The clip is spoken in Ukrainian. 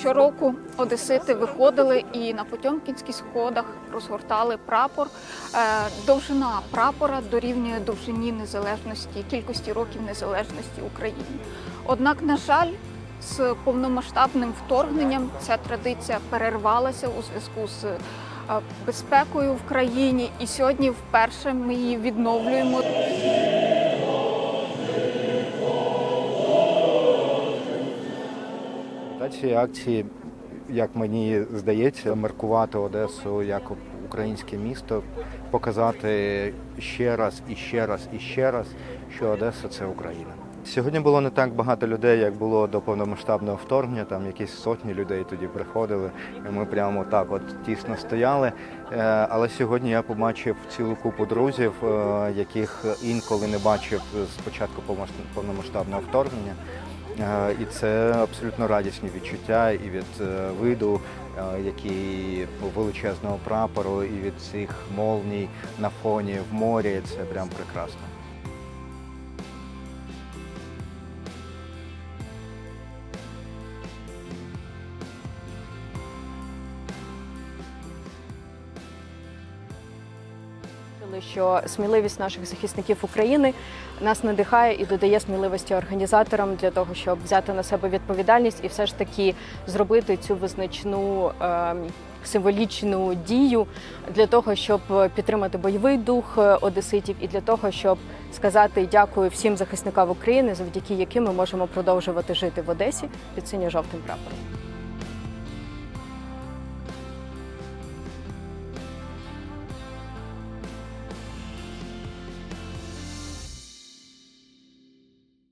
щороку одесити виходили і на Потьомкінських сходах розгортали прапор. Е, Довжина прапора дорівнює довжині незалежності, кількості років незалежності України. Однак, на жаль, з повномасштабним вторгненням ця традиція перервалася у зв'язку з е, безпекою в країні, і сьогодні вперше ми її відновлюємо. Та цієї акції, як мені здається, маркувати Одесу як українське місто, показати ще раз і ще раз і ще раз, що Одеса це Україна. Сьогодні було не так багато людей, як було до повномасштабного вторгнення. Там якісь сотні людей тоді приходили. і Ми прямо так от тісно стояли. Е, Але сьогодні я побачив цілу купу друзів, е, яких інколи не бачив з початку повномасштаб- повномасштабного вторгнення. Е, І це абсолютно радісні відчуття і від е, виду, е, який величезного прапору, і від цих молній на фоні в морі. Це прям прекрасно. Що сміливість наших захисників України нас надихає і додає сміливості організаторам для того, щоб взяти на себе відповідальність і все ж таки зробити цю визначну. е, Символічну дію для того, щоб підтримати бойовий дух е, одеситів, і для того, щоб сказати дякую всім захисникам України, завдяки яким ми можемо продовжувати жити в Одесі під синьо-жовтим прапором.